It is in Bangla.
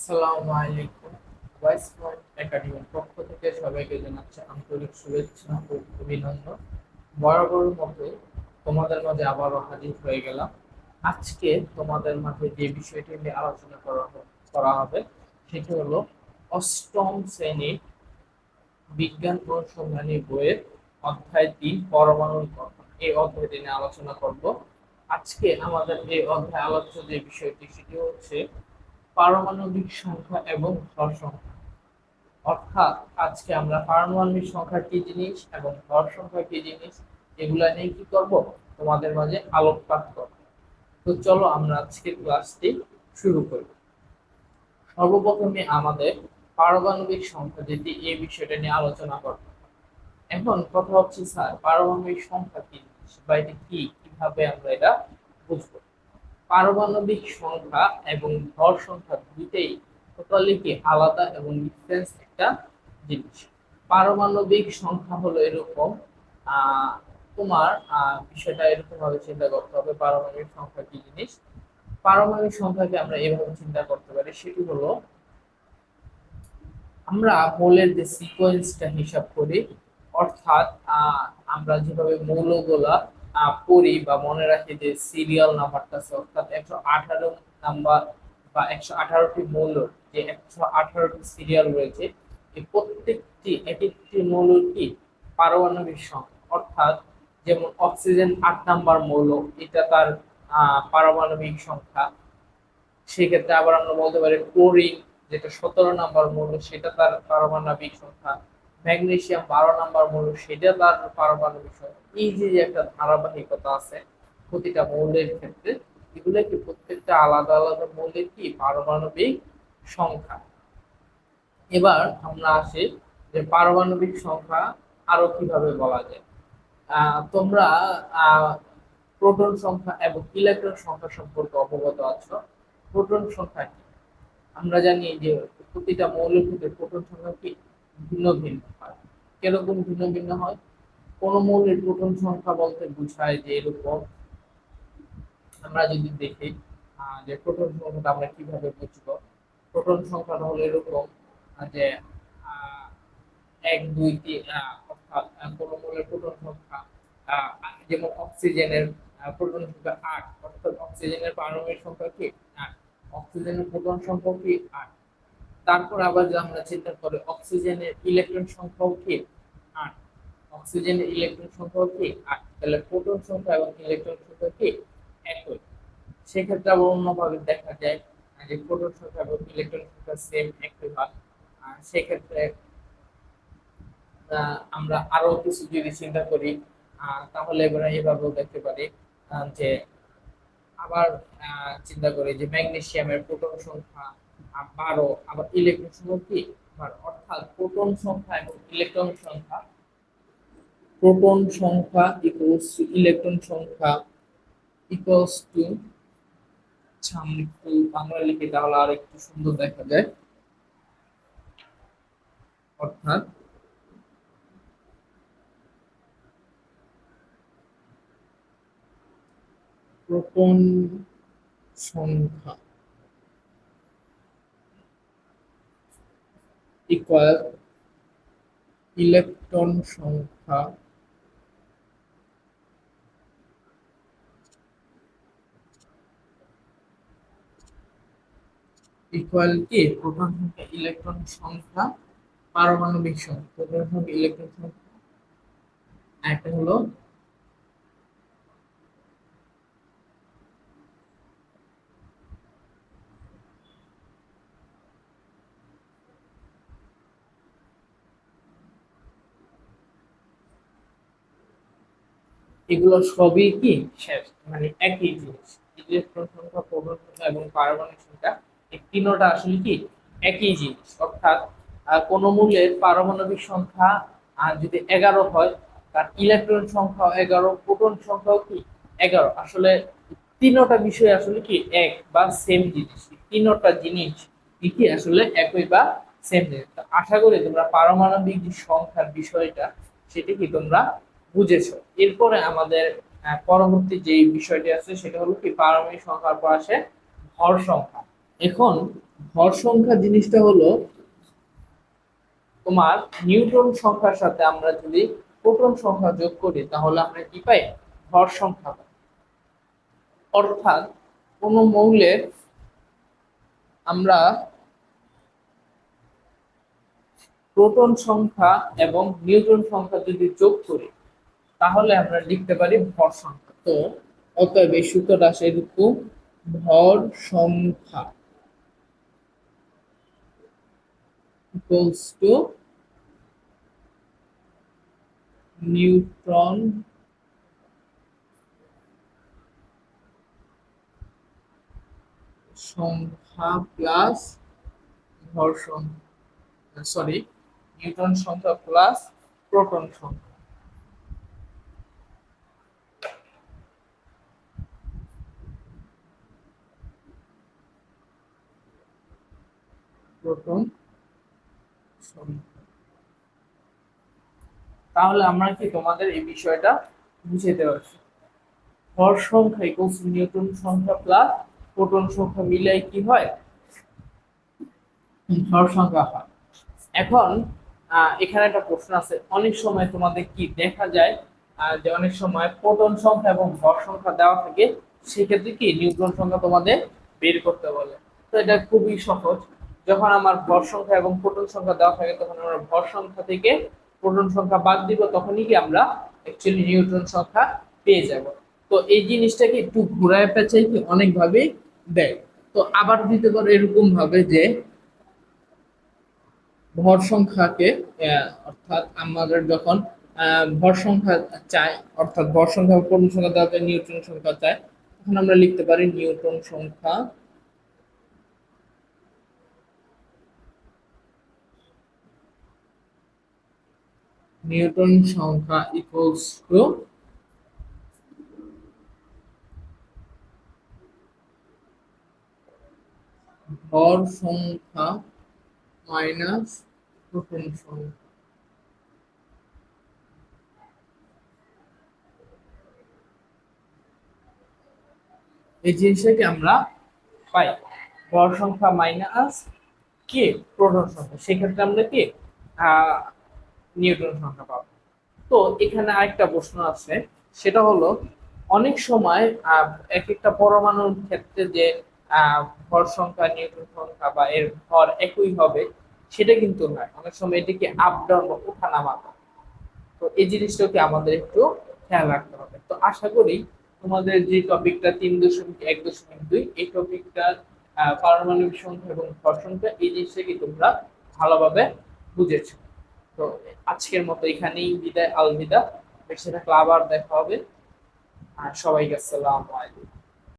আসসালামু আলাইকুম। ওয়াইস পয়েন্ট একাডেমির পক্ষ থেকে সবাইকে জানাচ্ছি আন্তরিক শুভেচ্ছা ও অভিনন্দন। বরাবর তোমাদের মাঝে আবারও হাজির হয়ে গেলাম। আজকে তোমাদের মাঝে যে বিষয়টি নিয়ে আলোচনা করা হবে, সেটি হলো অষ্টম শ্রেণির বিজ্ঞান অনুসন্ধানী বইয়ের অধ্যায় তিন পরমাণু গঠন। এই অধ্যায়টি নিয়ে আলোচনা করব। আজকে আমাদের এই অধ্যায় আলোচ্য যে বিষয়টি, সেটি হচ্ছে পারমাণবিক সংখ্যা এবং ভর সংখ্যা। অর্থাৎ আজকে আমরা পারমাণবিক সংখ্যা কি জিনিস এবং ভর সংখ্যা কি জিনিস, এগুলা নিয়ে কি করব? তোমাদের মাঝে আলোকপাত করব। তো চলো আমরা আজকে ক্লাসটি শুরু করি। সর্বপ্রথমে আমাদের পারমাণবিক সংখ্যা যেটি, এই বিষয়টা নিয়ে আলোচনা করব। এখন কথা হচ্ছে, স্যার, পারমাণবিক সংখ্যা কি জিনিস বা এটা কি? কীভাবে আমরা এটা বুঝব? পারমাণবিক সংখ্যা এবং ভর সংখ্যা দুইটাই টোটালি কি আলাদা এবং ডিফারেন্স একটা জিনিস। পারমাণবিক সংখ্যা হলো এরকম তোমার বিষয়টা এরকম ভাবে চিন্তা করতে হবে পারমাণবিক সংখ্যা কি জিনিস। পারমাণবিক সংখ্যাকে আমরা এভাবে চিন্তা করতে পারি, সেটি হলো আমরা মৌলের যে সিকোয়েন্সটা হিসাব করি, অর্থাৎ আমরা যেভাবে মৌলগুলা পড়ি বা মনে রাখি যে সিরিয়াল নাম্বারটা আছে, অর্থাৎ একশো আঠারো নাম্বার বা একশো আঠারোটি মৌল, যে একশো আঠারোটি সিরিয়াল রয়েছে, এই প্রত্যেকটি এক একটি মৌল কি পারমাণবিক সংখ্যা অর্থাৎ যেমন অক্সিজেন আট নাম্বার মৌল, এটা তার পারমাণবিক সংখ্যা। সেক্ষেত্রে আবার আমরা বলতে পারি ক্লোরিন যেটা সতেরো নাম্বার মৌল, সেটা তার পারমাণবিক সংখ্যা। ম্যাগনেসিয়াম বারো নাম্বার মৌল, সেটা তার পারমাণবিক এই যে একটা ধারাবাহিকতা আছে, প্রতিটা মৌলের ক্ষেত্রে, এগুলো কি প্রত্যেকটা আলাদা আলাদা মৌলের কি পারমাণবিক সংখ্যা? এবার আমরা আসি যে পারমাণবিক সংখ্যা আরও কীভাবে বলা যায়? তোমরা প্রোটন সংখ্যা এবং ইলেকট্রন সংখ্যা সম্পর্কে অবগত আছো। প্রোটন সংখ্যা কি? আমরা জানি যে প্রতিটা মৌলের ক্ষেত্রে প্রোটন সংখ্যা কি? ভিন্ন ভিন্ন হয়। কীরকম ভিন্ন ভিন্ন হয়? কোন মৌলের প্রোটন সংখ্যা বলতে বোঝায় যে এরকম। আমরা যদি দেখি যে প্রোটন সংখ্যাটা আমরা কীভাবে বুঝব? প্রোটন সংখ্যাটা হলো এরকম যে এক, দুই, তিন অর্থাৎ কোন মৌলের প্রোটন সংখ্যা যেমন অক্সিজেনের প্রোটন সংখ্যা আট, অর্থাৎ অক্সিজেনের পারমাণবিক সংখ্যা কি? আট। অক্সিজেনের প্রোটন সংখ্যাও কি? আট। তারপর আবার আমরা চিন্তা করি, অক্সিজেনের ইলেকট্রন সংখ্যাও কি আট। অক্সিজেনের ইলেকট্রন সংখ্যাও কি আট। তাহলে প্রোটন সংখ্যা এবং ইলেকট্রন সংখ্যা কি একই। সেক্ষেত্রে আবার অন্যভাবে দেখা যায় যে প্রোটন সংখ্যা এবং ইলেকট্রন সংখ্যা সেম একই হয়। সেক্ষেত্রে আমরা আরও কিছু যদি চিন্তা করি তাহলে এবার এভাবেও দেখতে পারি যে আবার চিন্তা করি যে ম্যাগনেসিয়ামের প্রোটন সংখ্যা বারো আবার ইলেকট্রন সংখ্যা কি? অর্থাৎ প্রোটন সংখ্যা এবং ইলেকট্রন সংখ্যা। প্রোটন সংখ্যা ইকুয়ালস টু ইলেকট্রন সংখ্যা ইকুয়ালস টু আমি একটু বাংলা লিখি তাহলে আর একটু সুন্দর দেখা যায়। অর্থাৎ প্রোটন সংখ্যা ইকুয়াল ইলেকট্রন সংখ্যা ইকুয়াল কি? প্রোটন সংখ্যা ইলেকট্রন সংখ্যা, পারমাণবিক সংখ্যা। প্রোটন সংখ্যা ইলেকট্রন সংখ্যা। একটা হলো এগুলো সবই কি? মানে একই জিনিস। ইলেকট্রন সংখ্যা প্রোটন সংখ্যা এবং পারমাণবিক সংখ্যা, এই তিনোটা আসলে কি? একই জিনিস। অর্থাৎ কোনো মূলের পারমাণবিক সংখ্যা, আর যদি এগারো হয়, তার ইলেকট্রন সংখ্যা এগারো প্রোটন সংখ্যাও কি? এগারো। আসলে তিনোটা বিষয় আসলে কি? এক বা সেম জিনিস। তিনোটা জিনিস কি আসলে একই বা সেম জিনিস। আশা করি তোমরা পারমাণবিক যে সংখ্যার বিষয়টা, সেটি কি তোমরা বুঝেছ। এরপরে আমাদের পরবর্তী যে বিষয়টি আছে সেটা হলো কি, পারমাণবিক সংখ্যার পর আসে ভর সংখ্যা। এখন ভর সংখ্যা জিনিসটা হলো তোমার নিউট্রন সংখ্যার সাথে আমরা যদি প্রোটন সংখ্যা যোগ করি, তাহলে আমরা কি পাই? ভর সংখ্যা পাই। অর্থাৎ কোন মৌলের আমরা প্রোটন সংখ্যা এবং নিউট্রন সংখ্যা যদি যোগ করি তাহলে আমরা লিখতে পারি ভর সংখ্যা। তো অতএব এই সূত্রটা আসে এরকম ভর সংখ্যা equals to নিউট্রন সংখ্যা প্লাস ভর সরি নিউটন সংখ্যা প্লাস প্রোটন সংখ্যা। প্রোটন তাহলে আমরা কি তোমাদের এই বিষয়টা বুঝাইতে পারছি ভর সংখ্যা ইকুয়ালস নিউটন সংখ্যা প্লাস প্রোটন সংখ্যা মিলাই কি হয়? ভর সংখ্যা হয়। এখন এখানে একটা প্রশ্ন আছে। অনেক সময় তোমাদের কি দেখা যায় যে অনেক সময় প্রোটন সংখ্যা এবং ভর সংখ্যা দেওয়া থাকে, সেক্ষেত্রে কি নিউট্রন সংখ্যা তোমাদের বের করতে বলে। তো এটা খুবই সহজ। যখন আমার ভর সংখ্যা এবং প্রোটন সংখ্যা দেওয়া থাকে, তখন আমরা ভর সংখ্যা থেকে প্রোটন সংখ্যা বাদ দিব, তখনই কি আমরা অ্যাকচুয়ালি নিউট্রন সংখ্যা পেয়ে যাব। তো এই জিনিসটাকে একটু ঘুরায় পেঁচাই কি অনেকভাবে দেয়। তো আবার দিতে পারো এরকম ভাবে যে ভর সংখ্যাকে অর্থাৎ আমাদের যখন ভর সংখ্যা চাই, অর্থাৎ ভর সংখ্যা পূর্ণ সংখ্যা দেওয়া নিউট্রন সংখ্যা চাই, তখন আমরা লিখতে পারি নিউটন সংখ্যা নিউটন সংখ্যা ইকুয়ালস টু ভর সংখ্যা মাইনাস প্রোটন সংখ্যা। এই জিনিসটাকে আমরা পাই। ভর সংখ্যা মাইনাস কে? প্রোটন সংখ্যা। সেক্ষেত্রে আমরা কি? নিউটন সংখ্যা পাবো। তো এখানে আরেকটা প্রশ্ন আছে, সেটা হলো অনেক সময় এক একটা পরমাণুর ক্ষেত্রে যে ভর সংখ্যা নিউটন সংখ্যা বা এর ভর একই হবে, সেটা কিন্তু নয়। অনেক সময় এটিকে আপ ডাউন বা ওঠানামা করে। তো এই জিনিসটাকে আমাদের একটু খেয়াল রাখতে হবে। তো আশা করি তোমাদের যে টপিকটা তিন দশমিক এক দশমিক দুই, এই টপিকটার পারমাণবিক সংখ্যা এবং ভর সংখ্যা, এই জিনিসটাকে তোমরা ভালোভাবে বুঝেছ। তো আজকের মতো এখানেই বিদায়, আলবিদা। বেশি থাকলে আবার দেখা হবে। আর সবাইকে আসসালামু আলাইকুম।